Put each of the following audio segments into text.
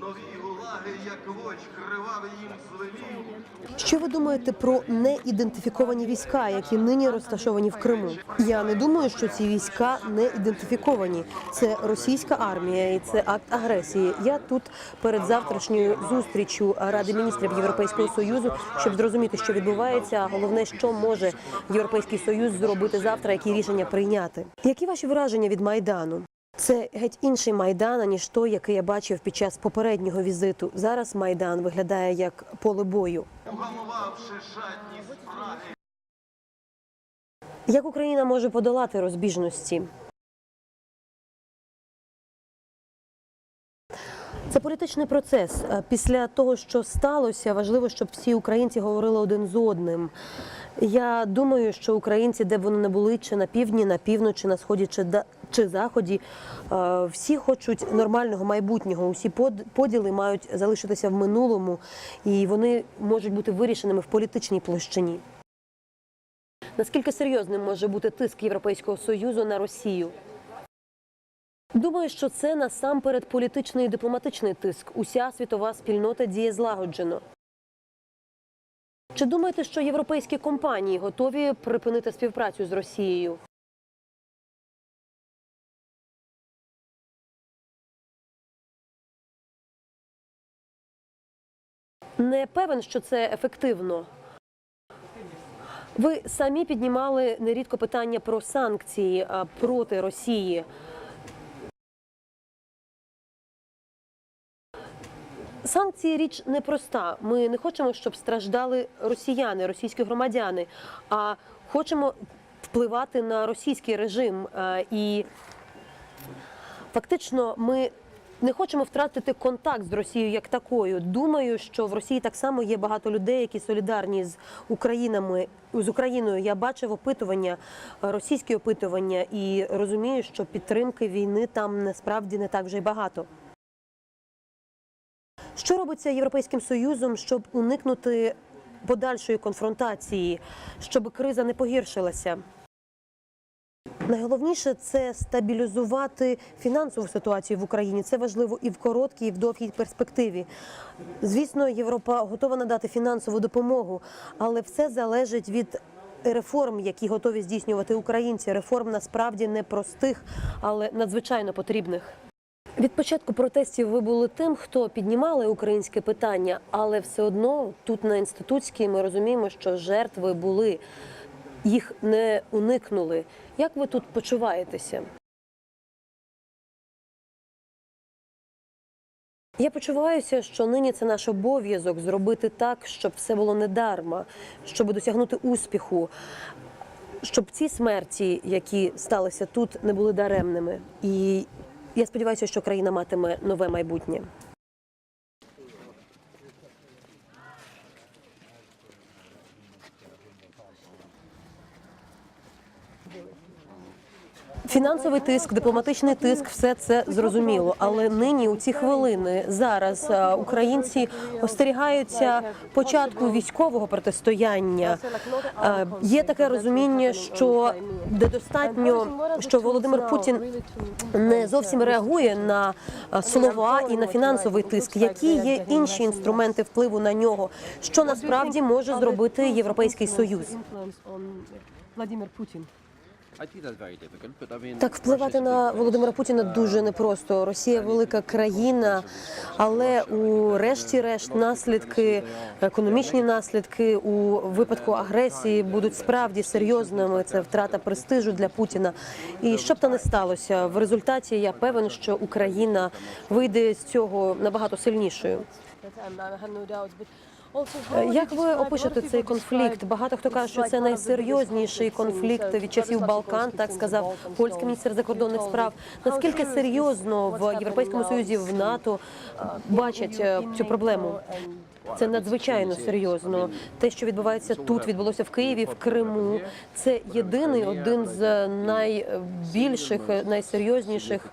Нові гулаги, як воч, кривавий їм звелів. Що ви думаєте про неідентифіковані війська, які нині розташовані в Криму? Я не думаю, що ці війська не ідентифіковані. Це російська армія і це акт агресії. Я тут перед завтрашньою зустрічю Ради міністрів Європейського союзу, щоб зрозуміти, що відбувається. А головне, що може Європейський союз зробити завтра, які рішення прийняти. Які ваші враження від майдану? Це геть інший майдан, ніж той, який я бачив під час попереднього візиту. Зараз майдан виглядає як поле бою. Угамувавши жадні. Як Україна може подолати розбіжності? Це політичний процес. Е, Після того, що сталося, важливо, щоб всі українці говорили один з одним. Я думаю, що українці, де б вони не були, чи на півдні, на півночі, на сході, чи да- чи заході, е, всі хочуть нормального майбутнього. Усі под- поділи мають залишитися в минулому, і вони можуть бути вирішеними в політичній площині. Наскільки серйозним може бути тиск Європейського союзу на Росію? Думаю, що це насамперед політичний і дипломатичний тиск. Уся світова спільнота діє злагоджено. Чи думаєте, що європейські компанії готові припинити співпрацю з Росією? Не певен, що це ефективно. Ви самі піднімали нерідко питання про санкції проти Росії. Санкції річ непроста. Ми не хочемо, щоб страждали росіяни, російські громадяни, а хочемо впливати на російський режим. Е, І фактично ми не хочемо втратити контакт з Росією як такою. Думаю, що в Росії так само є багато людей, які солідарні з Українами з Україною. Я бачив опитування, е, російські опитування, і розумію, що підтримки війни там насправді не так вже й багато. Що робиться Європейським Союзом, щоб уникнути подальшої конфронтації, щоб криза не погіршилася? Найголовніше це стабілізувати фінансову ситуацію в Україні. Це важливо і в короткій, і в довгій перспективі. Звісно, Європа готова надати фінансову допомогу, але все залежить від реформ, які готові здійснювати українці. Реформ насправді непростих, але надзвичайно потрібних. Від початку протестів ви були тим, хто піднімали українське питання, але все одно тут на інститутській ми розуміємо, що жертви були, їх не уникнули. Як ви тут почуваєтеся? Я почуваюся, що нині це наш обов'язок зробити так, щоб все було недарма, щоб досягнути успіху, щоб ці смерті, які сталися тут, не були даремними. І я сподіваюся, що країна матиме нове майбутнє. Фінансовий тиск, дипломатичний тиск, все це зрозуміло. Але нині у ці хвилини зараз е, українці остерігаються початку військового протистояння. Е, Є таке розуміння, що недостатньо, що Володимир Путін не зовсім реагує на е, слова і на фінансовий тиск. Які є інші інструменти впливу на нього? Що насправді може зробити Європейський Союз? Владимир Путін. Так, впливати на Володимира Путіна дуже непросто. Росія велика країна, але у решті-решт наслідки, економічні наслідки у випадку агресії будуть справді серйозними. Це втрата престижу для Путіна. І що б не сталося, в результаті я певен, що Україна вийде з цього набагато сильнішою. Як ви опишете цей конфлікт? Багато хто каже, що це найсерйозніший конфлікт від часів Балкан, так сказав польський міністр закордонних справ. Наскільки серйозно в Європейському Союзі в НАТО бачать е, цю проблему? Це надзвичайно серйозно. Те, що відбувається тут, відбулося в Києві, в Криму. Це єдиний один з найбільших, найсерйозніших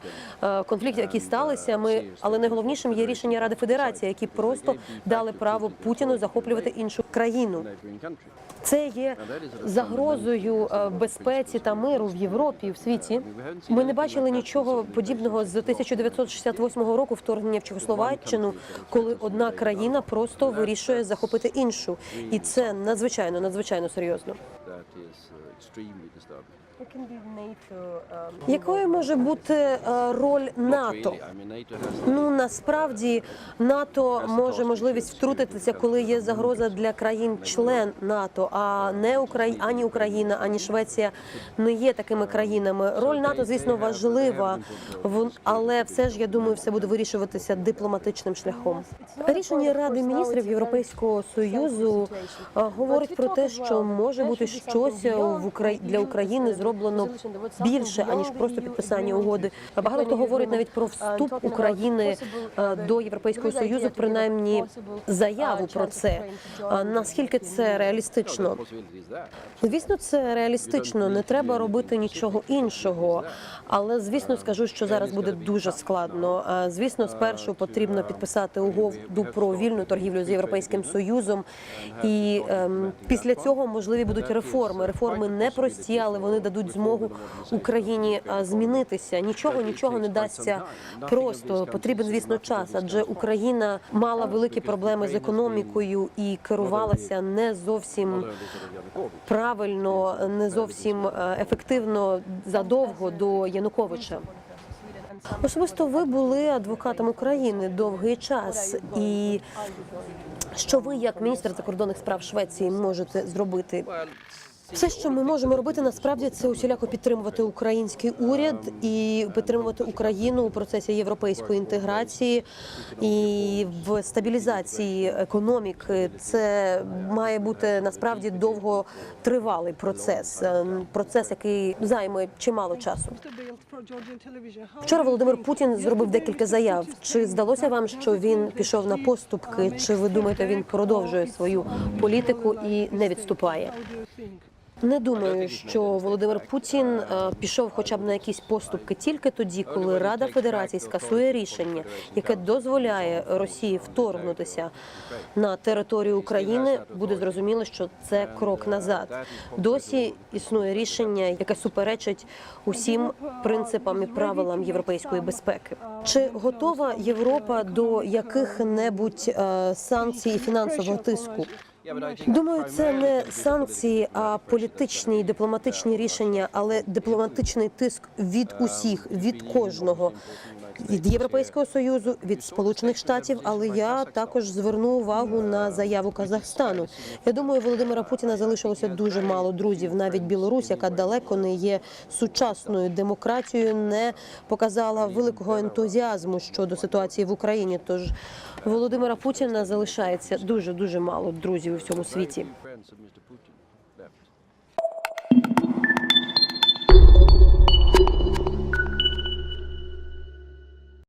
е, конфліктів, які сталися. Ми, але найголовнішим є рішення Ради Федерації, які просто дали право Путіну захоплювати іншу країну. Це є загрозою е, безпеці та миру в Європі і в світі. Ми не бачили нічого подібного з 1968 року вторгнення в Чехословаччину, коли одна країна просто вирішує захопити іншу, і це надзвичайно надзвичайно серйозно. Якою може бути е, роль НАТО? Ну насправді НАТО може можливість втрутитися, коли є загроза для країн-член НАТО, а не Украї... ані Україна, ані Швеція не є такими країнами. Роль НАТО, звісно, важлива, але все ж я думаю, все буде вирішуватися дипломатичним шляхом. Рішення Ради міністрів Європейського союзу говорить про те, що може бути щось в Украї... для України зроблено більше аніж просто підписання угоди. Багато хто говорить навіть про вступ України е, до Європейського союзу, принаймні заяву про це. Наскільки це реалістично? Звісно, це реалістично. Не треба робити нічого іншого. Але звісно, скажу, що зараз буде дуже складно. Звісно, спершу потрібно підписати угоду про вільну торгівлю з європейським союзом, і ем, після цього можливі будуть реформи. Реформи непрості, але вони дадуть змогу Україні змінитися. Нічого, нічого не дасться просто. Потрібен, звісно, час, адже Україна мала великі проблеми з економікою і керувалася не зовсім правильно, не зовсім е, ефективно задовго до Януковича. Особисто ви були адвокатом України довгий час, і що ви, як міністр закордонних справ Швеції, можете зробити? Все, що ми можемо робити, насправді це усіляко підтримувати український уряд і підтримувати Україну у процесі європейської інтеграції і в стабілізації економіки. Це має бути насправді довготривалий процес, е, процес, який займе чимало часу. Вчора Володимир Путін зробив декілька заяв. Чи здалося вам, що він пішов на поступки? Чи ви думаєте, він продовжує свою політику і не відступає? Не думаю, що Володимир Путін е, пішов хоча б на якісь поступки тільки тоді, коли Рада Федерації скасує рішення, яке дозволяє Росії вторгнутися на територію України. Буде зрозуміло, що це крок назад. Досі існує рішення, яке суперечить усім принципам і правилам європейської безпеки. Чи готова Європа до яких-небудь е, санкцій і фінансового тиску? Думаю, це не санкції, а політичні і дипломатичні рішення, але дипломатичний тиск від усіх, від кожного. Від Європейського союзу, від Сполучених Штатів, але я також зверну увагу на заяву Казахстану. Я думаю, Володимира Путіна залишилося дуже мало друзів. Навіть Білорусь, яка далеко не є сучасною демократією, не показала великого ентузіазму щодо ситуації в Україні. Тож Володимира Путіна залишається дуже дуже мало друзів у всьому світі.